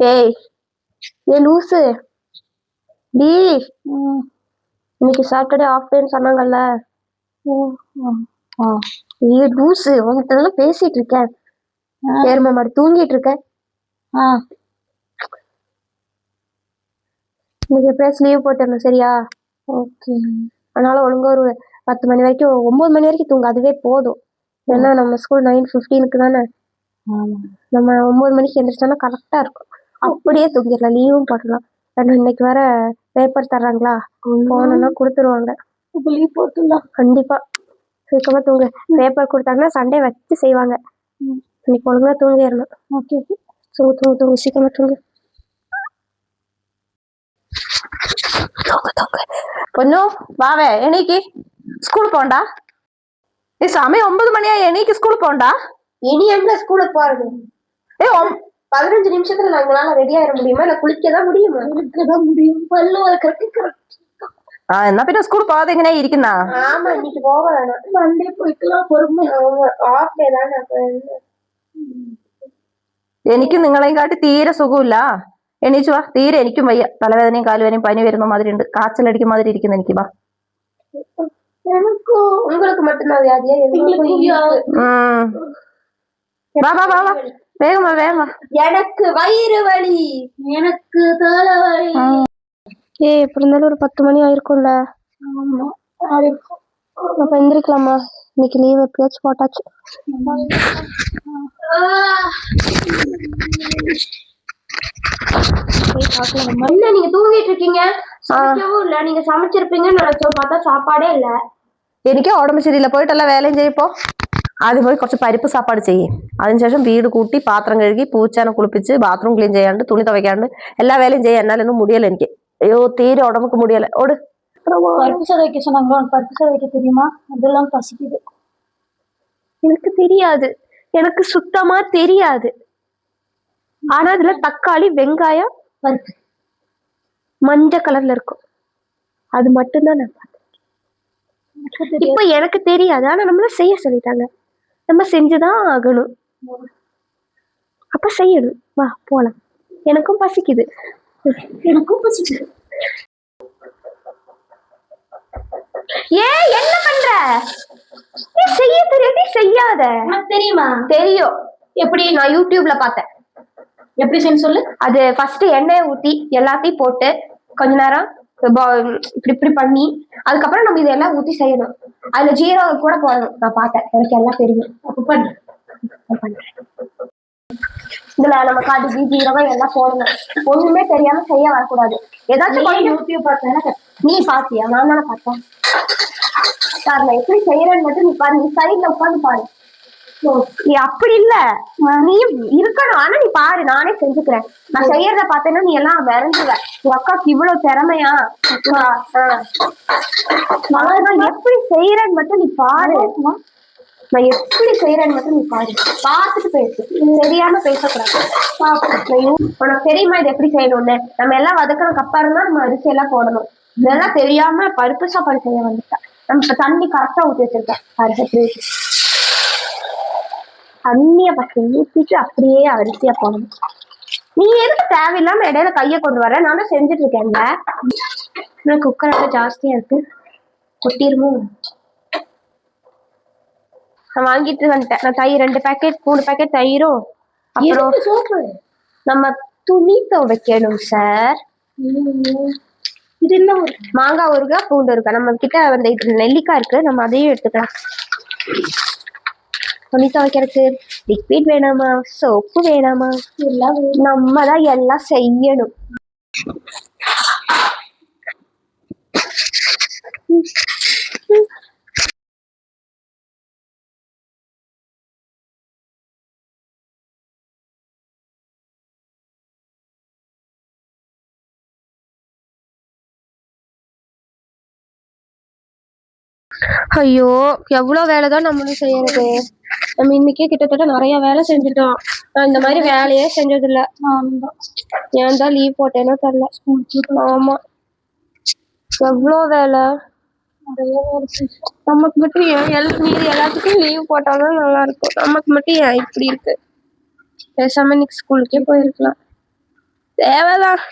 ஏய் ஏ லூசு. டி இன்னைக்கு சாட்டர்டே ஆஃப் டேன்னு சொன்னாங்கல்ல ஏ லூசு உன்கிட்ட பேசிட்டு இருக்கேன். ஏறுமா மாடு தூங்கிட்டு இருக்கேன். இன்னைக்கு எப்படியாச்சும் லீவ் போட்டுடணும் சரியா? ஓகே. அதனால ஒழுங்கா ஒரு பத்து மணி வரைக்கும் ஒன்பது மணி வரைக்கும் தூங்க அதுவே போதும். ஏன்னா நம்ம ஸ்கூல் நைன் ஃபிஃப்டீனுக்கு தானே. ஆமா. நம்ம ஒன்பது மணிக்கு எழுந்திரிச்சோம்னா கரெக்டா இருக்கும். அப்படியே தூங்கிடலாம். லீவும் போடலாம் ஆனால் இன்னைக்கு வேற பேப்பர் தர்றாங்களா? போனோம்னா கொடுத்துருவாங்க. லீவ் போட்டுலாம் கண்டிப்பாக சீக்கிரமாக தூங்கு. பேப்பர் கொடுத்தாங்கன்னா சண்டே வச்சு செய்வாங்க. இன்னைக்கு ஒழுங்காக தூங்கிடணும். Okay okay. தூங்கு தூங்கு தூங்கு. சீக்கிரமாக தூங்கு. தூங்கு தூங்கு. பொண்ணும் வாவே என்னைக்கு? ஸ்கூல் போண்டா? ஏ சமயம் ஒன்பது மணியா? என்னைக்கு ஸ்கூல் போண்டா? இனி எங்க ஸ்கூலுக்கு போறது? ஏ பதினஞ்சு நிமிஷத்துல நாங்களால ரெடி ஆயிட முடியுமா இல்ல குளிக்கதான் முடியுமா குளிக்கதான் முடியும் பல்லு வளர்க்கறதுக்கு கரெக்ட் ആ പിന്നെ സ്കൂൾ പോകാതെ എങ്ങനെ ഇരിക്കുന്ന? ആമാ എനിക്ക് പോകാനാണ് മണ്ടേ പോയിക്കലാ പൊറുമ ഓഫ് ആണ് എനിക്ക് നിങ്ങളെയും കാട്ടി തീരെ സുഖമില്ല. എണീച്ചു വാ. തീരെ എനിക്കും വയ്യ. തലവേദനയും കാലുവേദനയും പനി വരുന്ന മാതിരി ഉണ്ട്. കാച്ചലടിക്കും മാതിരി ഇരിക്കുന്നു എനിക്ക് വാ. ഉം. വാ വാ വാ വാ. வேகமா வேகமா. எனக்கு வயிறு வலி. எனக்கு தலைவலி ஏ எப்படி இருந்தாலும் ஒரு பத்து மணி ஆயிருக்கும்ல. ஆமா அப்ப எந்திரிக்கலாமா? இன்னைக்கு லீவ் எப்பயாச்சும் போட்டாச்சு. என்ன நீங்க தூங்கிட்டு இருக்கீங்க? சமைக்கவும் இல்ல. நீங்க சமைச்சிருப்பீங்கன்னு நினைச்சோம் பார்த்தா சாப்பாடே இல்ல. எனக்கே உடம்பு சரியில்லை. போயிட்டு எல்லாம் வேலையும் செய்யப்போ அது போய் கொஞ்சம் பருப்பு சாப்பாடு செய்யும் അതിനുശേഷം വീട് കൂട്ടി പാത്രം കഴുകി പൂച്ചാനെ കുളിപ്പിച്ച് ബാത്റൂം ക്ലീൻ ചെയ്യാണ്ട് തുണി തുവയ്ക്കാണ്ട് എല്ലാ വേലയും ചെയ്യാൻ എന്നാലൊന്നും മുടിയല്ല എനിക്ക് അയ്യോ തീരെ ഉടമ്പക്ക് മുടിയല്ല ഓട് பருப்பு சாதம் வைக்க சொன்னாங்களோ உனக்கு பருப்பு சாதம் வைக்க தெரியுமா அதெல்லாம் பசிக்குது எனக்கு தெரியாது எனக்கு சுத்தமா தெரியாது ஆனா அதுல தக்காளி வெங்காயம் பருப்பு மஞ்சள் கலர்ல இருக்கும் அது மட்டும்தான் நான் பார்த்தேன் இப்ப எனக்கு தெரியாது ஆனா நம்மள செய்ய சொல்லிட்டாங்க நம்ம செஞ்சுதான் ஆகணும் அப்ப செய்யணும். வா போலாம். எனக்கும் பசிக்குது. எனக்கும் பசிக்குது. ஏ என்ன பண்ற? நீ செய்ய தெரியாட்டி செய்யாத. தெரியுமா? தெரியும். எப்படி? நான் யூடியூப்ல பார்த்தேன். எப்படி செய்யணும் சொல்லு? அது ஃபர்ஸ்ட் எண்ணெயை ஊத்தி எல்லாத்தையும் போட்டு கொஞ்ச நேரம் இப்படி இப்படி பண்ணி அதுக்கப்புறம் நம்ம இதெல்லாம் ஊத்தி செய்யணும். அதுல ஜீரகம் கூட போடணும். நான் பார்த்தேன். எனக்கு எல்லாம் தெரியும். அப்ப பண்ணு. இதுல நம்ம கடுகு ஜீரகம் எல்லாம் போடணும். ஒண்ணுமே தெரியாம செய்ய வரக்கூடாது. ஏதாச்சும் யூடியூப் பார்த்தேன்னா நீ பாத்தியா நான் தானே பார்த்தேன். பாரு நான் எப்படி செய்யறேன்னு மட்டும் நீ பாரு. நீ சைட்ல உட்காந்து பாரு. அப்படி இல்ல. நீ இருக்கணும். ஆனா நீ பாரு நானே செஞ்சுக்கிறேன். நான் செய்யறத பார்த்தேன்னா நீ எல்லாம் விரைஞ்சுவ. உங்க அக்காக்கு இவ்வளவு திறமையா? எப்படி செய்யறேன்னு மட்டும் நீ பாரு. நான் எப்படி செய்யறேன்னு மட்டும் நீ பாரு. பார்த்துட்டு பேசு. தெரியாம பேசக்கூடாது. உனக்கு தெரியுமா இது எப்படி செய்யணும்னு? நம்ம எல்லாம் வதக்கணும் அப்புறம் தான் நம்ம அரிசி எல்லாம் போடணும். இதெல்லாம் தெரியாம பருப்பு சாப்பாடு செய்ய வந்துட்டேன் நம்ம இப்ப தண்ணி கரெக்டா ஊத்தி வச்சிருக்கேன் அரிசி தண்ணிய பத்தி ஊத்திட்டு அப்படியே அரிசியா போடணும். நீ எதுக்கு தேவையில்லாம இடையில கைய கொண்டு வர? நானும் செஞ்சுட்டு இருக்கேன்ல. எனக்கு குக்கர் ஜாஸ்தியா இருக்கு. கொட்டிருமோ நான் வாங்கிட்டு வந்துட்டேன். நான் தயிர் ரெண்டு பேக்கெட் மூணு பேக்கெட் தயிரும் அப்புறம் நம்ம துணி துவைக்கணும் சார் இது என்ன மாங்காய் ஊறுகாய் பூண்டு இருக்கா நம்ம கிட்ட அந்த இது நெல்லிக்காய் இருக்கு. நம்ம அதையும் எடுத்துக்கலாம். துணி துவைக்கிறதுக்கு லிக்விட் வேணாமா? சோப்பு வேணாமா? எல்லாம் நம்ம தான் எல்லாம் செய்யணும். ஐயோ எவ்வளோ வேலை தான் நம்மளும் செய்யறது? நம்ம இன்னைக்கே கிட்டத்தட்ட நிறைய வேலை செஞ்சுட்டோம். நான் இந்த மாதிரி வேலையே செஞ்சதில்ல. ஏன் தான் லீவ் போட்டேனோ தெரியல. ஆமா. எவ்வளோ வேலை? நமக்கு மட்டும் ஏன் எல் மீதி எல்லாத்துக்கும் லீவ் போட்டாலும் நல்லா இருக்கும் நமக்கு மட்டும் ஏன் இப்படி இருக்கு? பேசாம இன்னைக்கு ஸ்கூலுக்கே போயிருக்கலாம். தேவைதான்.